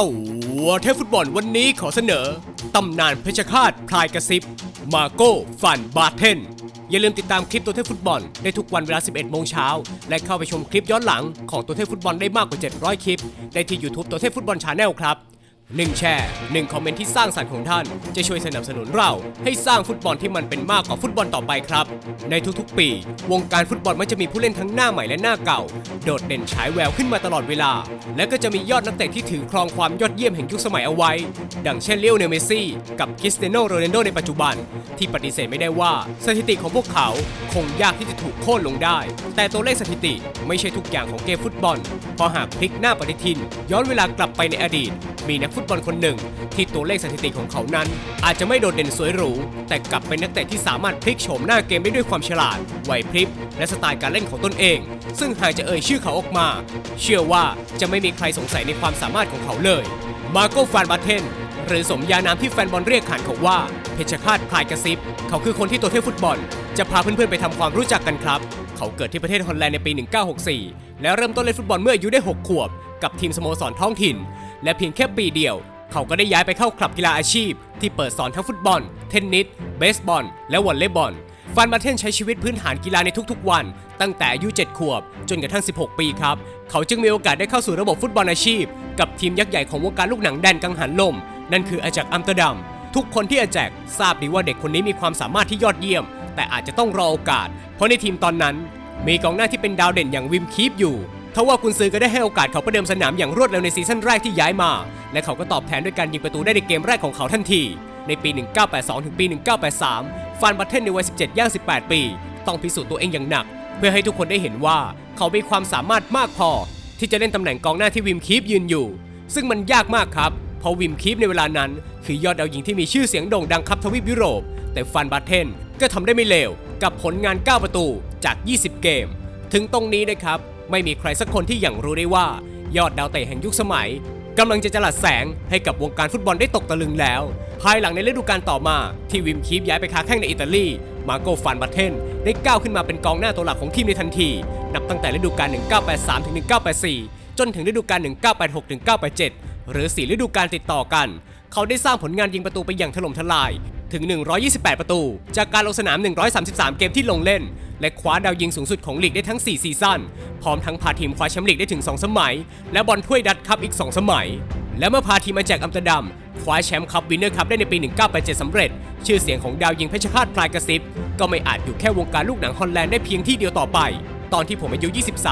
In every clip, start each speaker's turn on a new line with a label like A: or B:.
A: ตัวเทพฟุตบอลวันนี้ขอเสนอ ตำนานเพชรฆาตพลายกระซิบ มาโก้ฟันบาเทน อย่าลืมติดตามคลิปตัวเทพฟุตบอลได้ทุกวันเวลา 11 โมงเช้า และเข้าไปชมคลิปย้อนหลังของตัวเทพฟุตบอลได้มากกว่า 700 คลิป ได้ที่ YouTube ตัวเทพฟุตบอลชาแนลครับ หนึ่งแชร์หนึ่งคอมเมนต์ที่สร้างสรรค์ของท่าน จะช่วยสนับสนุนเราให้สร้างฟุตบอลที่มันเป็นมากกว่าฟุตบอลต่อไปครับ ในทุกๆ ปี วงการฟุตบอลมันจะมีผู้เล่นทั้งหน้าใหม่และหน้าเก่า โดดเด่นฉายแววขึ้นมาตลอดเวลา และก็จะมียอดนักเตะที่ถือครองความยอดเยี่ยมแห่งยุคสมัยเอาไว้ ดังเช่นเลโอเนลเมซี่กับคริสเตียโนโรนัลโดในปัจจุบัน ที่ปฏิเสธไม่ได้ว่าสถิติของพวกเขาคงยากที่จะถูกโค่นลงได้ แต่ตัวเลขสถิติไม่ใช่ทุกอย่างของเกมฟุตบอลเพราะหากพลิกหน้าปฏิทิน ย้อนเวลากลับไปในอดีต มีนักฟุตบอลคนหนึ่ง ที่ตัวเลขสถิติของเขานั้น อาจจะไม่โดดเด่นสวยหรู แต่กลับเป็นนักเตะที่สามารถพลิกโฉมหน้าเกมได้ด้วยความฉลาดไหวพริบ และสไตล์การเล่นของตนเอง ซึ่งหากจะเอ่ยชื่อเขาออกมา เชื่อว่าจะไม่มีใครสงสัยในความสามารถของเขาเลย มาโกฟานบาเทนหรือสมญานามที่แฟนบอลเรียกขานเขาว่า เพชรฆาตพลายกระซิบ เขาคือคนที่ตัวเทพฟุตบอล จะพาเพื่อนๆไปทำความรู้จักกันครับ เขาเกิดที่ประเทศฮอลแลนด์ในปี 1964 และเริ่มต้นเล่นฟุตบอลเมื่ออายุได้ 6 ขวบ กับทีมสโมสรท้องถิ่น และเพียงแค่ปีเดียว เขาก็ได้ย้ายไปเข้าคลับกีฬาอาชีพ ที่เปิดสอนทั้งฟุตบอล เทนนิส เบสบอล และวอลเลย์บอล ฟันมาเทนใช้ชีวิตพื้นฐานกีฬาในทุกๆวัน ตั้งแต่อายุ 7 ขวบ จนกระทั่ง 16 ปีครับ เขาจึงมีโอกาสได้เข้าสู่ระบบฟุตบอลอาชีพ กับทีมยักษ์ใหญ่ของวงการลูกหนังแดนกังหันลม นั่นคืออาจากอัมสเตอร์ดัม ทุกคนที่อาแจกทราบดีว่าเด็กคนนี้มีความสามารถที่ยอดเยี่ยม แต่อาจจะต้องรอโอกาส เพราะในทีมตอนนั้น มีกองหน้าที่เป็นดาวเด่นอย่างวิมคีฟอยู่ ทว่ากุนซือก็ได้ให้โอกาสเขาประเดิมสนามอย่างรวดเร็วในซีซั่นแรกที่ย้ายมา และเขาก็ตอบแทนด้วยการยิงประตูได้ในเกมแรกของเขาทันที ในปี 1982 ถึงปี 1983 ฟานบัตเทนในวัย 17 ย่าง 18 ปี ต้องพิสูจน์ตัวเองอย่างหนัก เพื่อให้ทุกคนได้เห็นว่าเขามีความสามารถมากพอ ที่จะเล่นตำแหน่งกองหน้าที่วิมคีฟยืนอยู่ ซึ่งมันยากมากครับเพราะวิมคีฟในเวลานั้น คือยอดดาวหญิงที่มีชื่อเสียงโด่งดังครับทวีปยุโรป แต่ฟันบัตเทนก็ทำได้ไม่เลวกับผลงาน 9 ประตูจาก 20 เกม ถึงตรงนี้นะครับ ไม่มีใครสักคนที่อย่างรู้ได้ว่า ยอดดาวเตะแห่งยุคสมัยกำลังจะจลัดแสงให้กับวงการฟุตบอลได้ตกตะลึงแล้ว ภายหลังในฤดูกาลต่อมา ที่วิมคีฟย้ายไปค้าแข้งในอิตาลี มาโกฟานบัตเทนได้ก้าวขึ้นมาเป็นกองหน้าตัวหลักของทีมในทันที นับตั้งแต่ฤดูกาล 1983-1984 จนถึงฤดูกาล 1986-1987 หรือ 4 ฤดูกาลติดต่อกัน เขาได้สร้างผลงานยิงประตูไปอย่างถล่มทลายถึง 128 ประตู จากการลงสนาม 133 เกมที่ลงเล่น และคว้าดาวยิงสูงสุดของลีกได้ทั้ง 4 ซีซั่น พร้อมทั้งพาทีมคว้าแชมป์ลีกได้ถึง 2 สมัย และบอลถ้วยดัตคัพอีก 2 สมัย และเมื่อพาทีมมาแจกอัมสเตอร์ดัม คว้าแชมป์คัพวินเนอร์คัพได้ในปี 1987 สำเร็จ ชื่อเสียงของดาวยิงเพชรฆาตพลายกระซิบ ก็ไม่อาจอยู่แค่วงการลูกหนังฮอลแลนด์ได้เพียงที่เดียวต่อไป ตอนที่ผมอายุ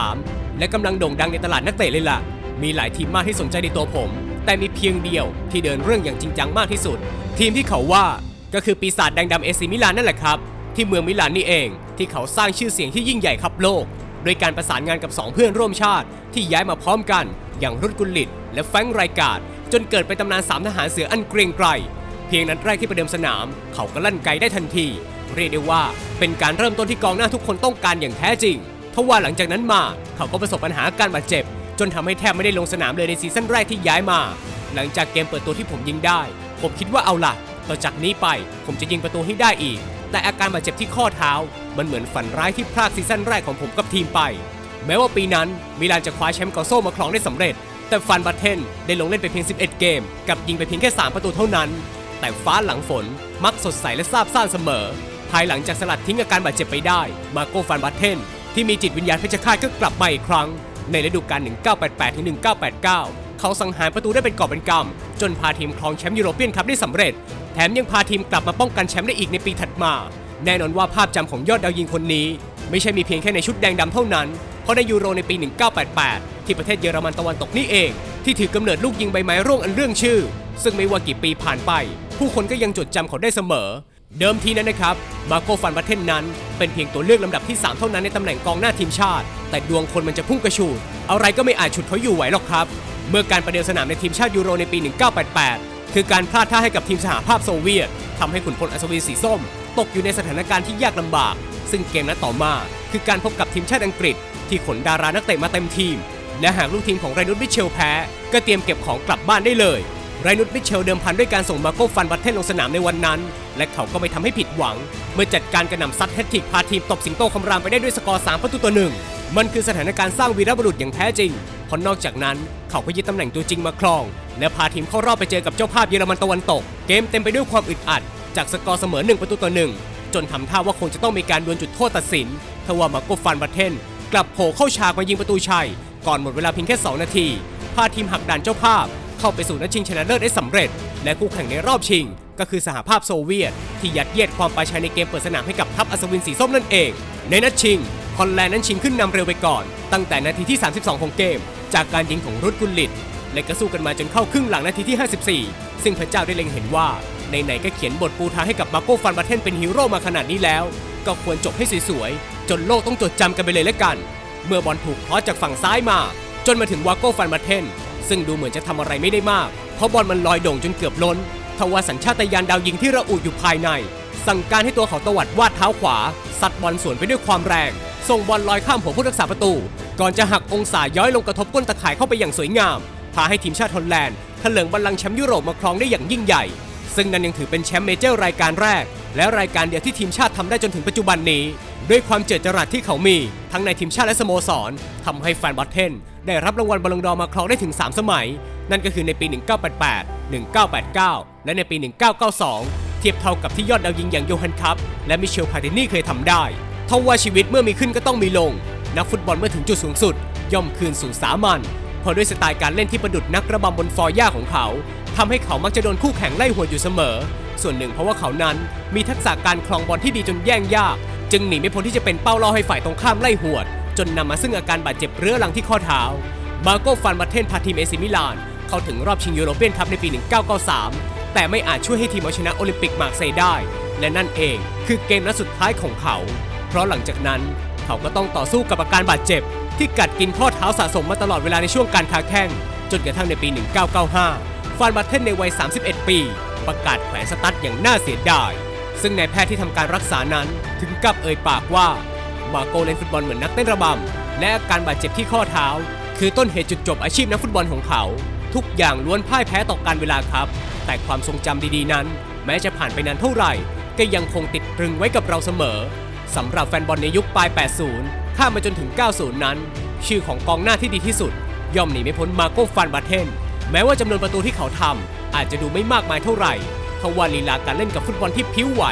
A: 23 และกำลังโด่งดังในตลาดนักเตะเลยล่ะ มีหลายทีมมากที่สนใจในตัวผม แต่มีเพียงเดียวที่เดินเรื่องอย่างจริงจังมากที่สุด ทีมที่เขาว่าก็คือปีศาจแดงดำเอซิมิลานนั่นแหละครับ ที่เมืองมิลานนี่เอง ที่เขาสร้างชื่อเสียงที่ยิ่งใหญ่ขับโลก โดยการประสานงานกับ 2 เพื่อนร่วมชาติ ที่ย้ายมาพร้อมกัน อย่างรุดกุลลิตและแฟงไรกาดจนเกิดเป็นตำนานสามทหารเสืออันเกรียงไกรเพียงนัดแรกที่ประเดิมสนาม เขาก็ลั่นไกได้ทันที เรียกได้ว่าเป็นการเริ่มต้นที่กองหน้าทุกคนต้องการอย่างแท้จริงทว่าหลังจากนั้นมาเขาก็ประสบปัญหาการบาดเจ็บ จนทำให้แทบไม่ได้ลงสนามเลยในซีซั่นแรกที่ย้ายมา หลังจากเกมเปิดตัวที่ผมยิงได้ ผมคิดว่าเอาล่ะ ต่อจากนี้ไปผมจะยิงประตูให้ได้อีก แต่อาการบาดเจ็บที่ข้อเท้า มันเหมือนฝันร้ายที่พลาดซีซั่นแรกของผมกับทีมไป แม้ว่าปีนั้นมิลานจะคว้าแชมป์กอโซมาครองได้สำเร็จ แต่ฟันบัตเทนได้ลงเล่นไปเพียง 11 เกม กับยิงไปเพียงแค่ 3 ประตูเท่านั้น แต่ฟ้าหลังฝนมักสดใสและซาบซ่านเสมอ ภายหลังจากสลัดทิ้งอาการบาดเจ็บไปได้ มาโกฟันบัตเทนที่มีจิตวิญญาณเพชรฆาตก็กลับมาอีกครั้ง ในฤดูกาล 1988-1989 เขาสังหารประตูได้เป็นกอบเป็นกำจนพาทีมครองแชมป์ยูโรเปียนคัพได้สำเร็จ แถมยังพาทีมกลับมาป้องกันแชมป์ได้อีกในปีถัดมา แน่นอนว่าภาพจำของยอดดาวยิงคนนี้ ไม่ใช่มีเพียงแค่ในชุดแดงดำเท่านั้น เพราะในยูโรในปี 1988 ที่ประเทศเยอรมันตะวันตกนี่เอง ที่ถือกำเนิดลูกยิงใบไม้ร่วงอันเรื่องชื่อ ซึ่งไม่ว่ากี่ปีผ่านไป ผู้คนก็ยังจดจำเขาได้เสมอ เดิมทีนั้นนะครับ มาโกฟันบัตเทนนั้น เป็นเพียงตัวเลือกลำดับที่ 3 เท่านั้นในตำแหน่งกองหน้าทีมชาติ แต่ดวงคนมันจะพุ่งกระฉูด อะไรก็ไม่อาจฉุดเขาอยู่ไหวหรอกครับ เมื่อการประเดิมสนามในทีมชาติยูโรในปี 1988 คือการพลาดท่าให้กับทีมสหภาพโซเวียตทำให้ขุนพลอัศวินสีส้ม ตกอยู่ในสถานการณ์ที่ยากลำบาก ซึ่งเกมนัดต่อมาคือการพบกับทีมชาติอังกฤษ ที่ขนดารานักเตะมาเต็มทีม และหากลูกทีมของไรนุสมิเชลแพ้ ก็เตรียมเก็บของกลับบ้านได้เลย ไรนุสมิเชลเดิมพันด้วยการส่งมาโก้ฟันบัตเทนลงสนามในวันนั้น และเขาก็ไม่ทำให้ผิดหวัง เมื่อจัดการกระหน่ำซัดแฮตทริกพาทีมตบสิงโตคำรามไปได้ด้วยสกอร์ 3 ประตูต่อหนึ่งมันคือสถานการณ์สร้างวีรบุรุษอย่างแท้จริงเพราะนอกจากนั้นเขาก็ยึดตำแหน่งตัวจริงมาครอง และพาทีมเข้ารอบไปเจอกับเจ้าภาพเยอรมันตะวันตก เกมเต็มไปด้วยความอึดอัด จากสกอร์เสมอ 1 ประตูต่อหนึ่งจนทำท่าว่าคงจะต้องมีการดวลจุดโทษตัดสินทว่ามาโกฟันบัตเทนกลับโผล่เข้าฉากมายิงประตูชัย ก่อนหมดเวลาเพียงแค่ 2 นาที พาทีมหักดันเจ้าภาพ เข้าไปสู่นัดชิงชนะเลิศได้สำเร็จ และคู่แข่งในรอบชิง ก็คือสหภาพโซเวียต ที่ยัดเยียดความปลาชัยในเกมเปิดสนามให้กับทัพอัศวินสีส้มนั่นเอง ในนัดชิงฮอลแลนด์นั้นชิงขึ้นนำเร็วไปก่อน ตั้งแต่นาทีที่ 32 ของเกม จากการยิงของรุดกุลลิตและก็สู้กันมาจนเข้าครึ่งหลังนาทีที่ 54 ซึ่งพระเจ้าได้เล็งเห็นว่าในๆก็เขียนบทปูทางให้กับมาโก้ฟันบัตเทนเป็นฮีโร่มาขนาดนี้แล้ว ก็ควรจบให้สวยๆ จนโลกต้องจดจำกันไปเลยแล้วกัน เมื่อบอลถูกเพาะจากฝั่งซ้ายมา จนมาถึงวาโก้ฟันบัตเทน ซึ่งดูเหมือนจะทำอะไรไม่ได้มาก เพราะบอลมันลอยโด่งจนเกือบล้นทว่าสัญชาตญาณดาวยิงที่ระอุอยู่ภายใน สั่งการให้ตัวเขาตวัดวาดเท้าขวาสัดบอลสวนไปด้วยความแรง ส่งบอลลอยข้ามหัวผู้รักษาประตู ก่อนจะหักองศาย้อยลงกระทบก้นตะข่ายเข้าไปอย่างสวยงามพาให้ทีมชาติฮอลแลนด์เถลิงบัลลังก์แชมป์ยุโรปมาครองได้อย่างยิ่งใหญ่ ซึ่งนั่นยังถือเป็นแชมป์เมเจอร์รายการแรก และรายการเดียวที่ทีมชาติทำได้จนถึงปัจจุบันนี้ ด้วยความเจิดจรัสที่เขามี ทั้งในทีมชาติและสโมสรทำให้แฟนบอลเทน ได้รับรางวัลบอลลงดอมาครองได้ถึง 3 สมัย นั่นก็คือในปี 1988 1989 และในปี 1992 เทียบเท่ากับที่ยอดดาวยิงอย่างโยฮันคัพและมิเชลพาตินี่เคยทำได้ทว่าชีวิตเมื่อมีขึ้นก็ต้องมีลง นักฟุตบอลเมื่อถึงจุดสูงสุด ย่อมคืนสู่สามัญ ราะด้วยสไตล์การเล่นที่ประดุดนักระบำบนฟอร์ย่าของเขาทำให้เขามักจะโดนคู่แข่งไล่หัวอยู่เสมอ ส่วนหนึ่งเพราะว่าเขานั้นมีทักษะการคลองบอลที่ดีจนแย่งยาก จึงหนีไม่พ้นที่จะเป็นเป้าล่อให้ฝ่ายตรงข้ามไล่หัวด จนนำมาซึ่งอาการบาดเจ็บเรื้อรังที่ข้อเท้ามาโกฟันบัตเทนพาทีมเอซิมิลาน เข้าถึงรอบชิงยูโรเปียนคัพในปี 1993 แต่ไม่อาจช่วยให้ทีมเอาชนะโอลิมปิกมาร์เซย์ได้ และนั่นเองคือเกมนัดสุดท้ายของเขา เพราะหลังจากนั้นเขาก็ต้องต่อสู้กับอาการบาดเจ็บ ที่กัดกินข้อเท้าสะสมมาตลอดเวลาในช่วงการค้าแข้ง จนกระทั่งในปี 1995 ฟานบัตเทนในวัย 31 ปี ประกาศแขวนสตั๊ดอย่างน่าเสียดาย ซึ่งนายแพทย์ที่ทำการรักษานั้นถึงกับเอ่ยปากว่า มาโกเล่นฟุตบอลเหมือนนักเต้นระบำ และอาการบาดเจ็บที่ข้อเท้า คือต้นเหตุจุดจบอาชีพนักฟุตบอลของเขา ทุกอย่างล้วนพ่ายแพ้ต่อการเวลาครับ แต่ความทรงจำดีๆนั้น แม้จะผ่านไปนานเท่าไหร่ ก็ยังคงติดตรึงไว้กับเราเสมอสำหรับแฟนบอลในยุคปลาย 80 ข้ามมาจนถึง 90 นั้น ชื่อของกองหน้าที่ดีที่สุด ย่อมหนีไม่พ้นมาโกฟันบาเทน แม้ว่าจำนวนประตูที่เขาทำอาจจะดูไม่มากมายเท่าไหร่ทว่าลีลาการเล่นกับฟุตบอลที่พิ้วไหว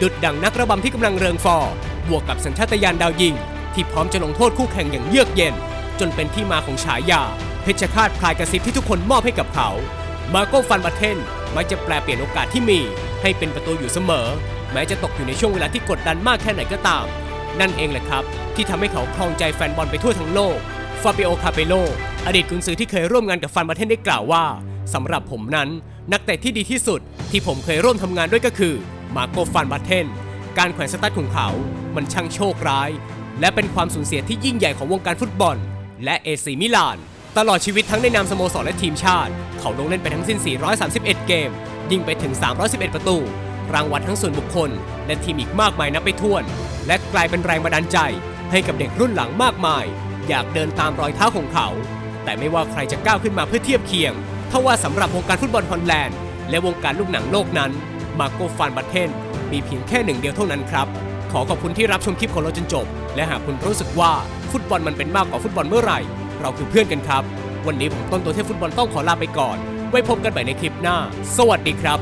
A: ดุดดังนักระบำที่กำลังเริงฟอร์บวกกับสัญชาตญาณดาวยิง ที่พร้อมจะลงโทษคู่แข่งอย่างเยือกเย็น จนเป็นที่มาของฉายา เพชรฆาตพลายกระซิบที่ทุกคนมอบให้กับเขา มาโกฟันบัตเทนมักจะแปลเปลี่ยนโอกาสที่มี ให้เป็นประตูอยู่เสมอ แม้จะตกอยู่ในช่วงเวลาที่กดดันมากแค่ไหนก็ตาม นั่นเองแหละครับ ที่ทำให้เขาครองใจแฟนบอลไปทั่วทั้งโลก ฟาบิโอ คาเปโล อดีตกุนซือที่เคยร่วมงานกับฟันบัตเทนได้กล่าวว่าสำหรับผมนั้น นักเตะที่ดีที่สุดที่ผมเคยร่วมทำงานด้วยก็คือ มาโกฟันบัตเทน การแขวนสตั๊ดของเขา มันช่างโชคร้าย และเป็นความสูญเสียที่ยิ่งใหญ่ของวงการฟุตบอล และเอซีมิลาน ตลอดชีวิตทั้งในนามสโมสรและทีมชาติ เขาลงเล่นไปทั้งสิ้น 431 เกม ยิงไปถึง 311 ประตู รางวัลทั้งส่วนบุคคล และทีมอีกมากมายนับไปถ้วน และกลายเป็นแรงบันดาลใจ ให้กับเด็กรุ่นหลังมากมาย อยากเดินตามรอยเท้าของเขา แต่ไม่ว่าใครจะก้าวขึ้นมาเพื่อเทียบเคียงเทว่าสำหรับวงการฟุตบอลฮอลแลนด์ และวงการลูกหนังโลกนั้น มาโกฟานบัตเทนมีเพียงแค่หนึ่งเดียวเท่านั้นครับ ขอขอบคุณที่รับชมคลิปของเราจนจบ และหากคุณรู้สึกว่าฟุตบอลมันเป็นมากกว่าฟุตบอลเมื่อไหร่ เราคือเพื่อนกันครับ วันนี้ผมต้นตัวเทพฟุตบอลต้องขอลาไปก่อน ไว้พบกันใหม่ในคลิปหน้า สวัสดีครับ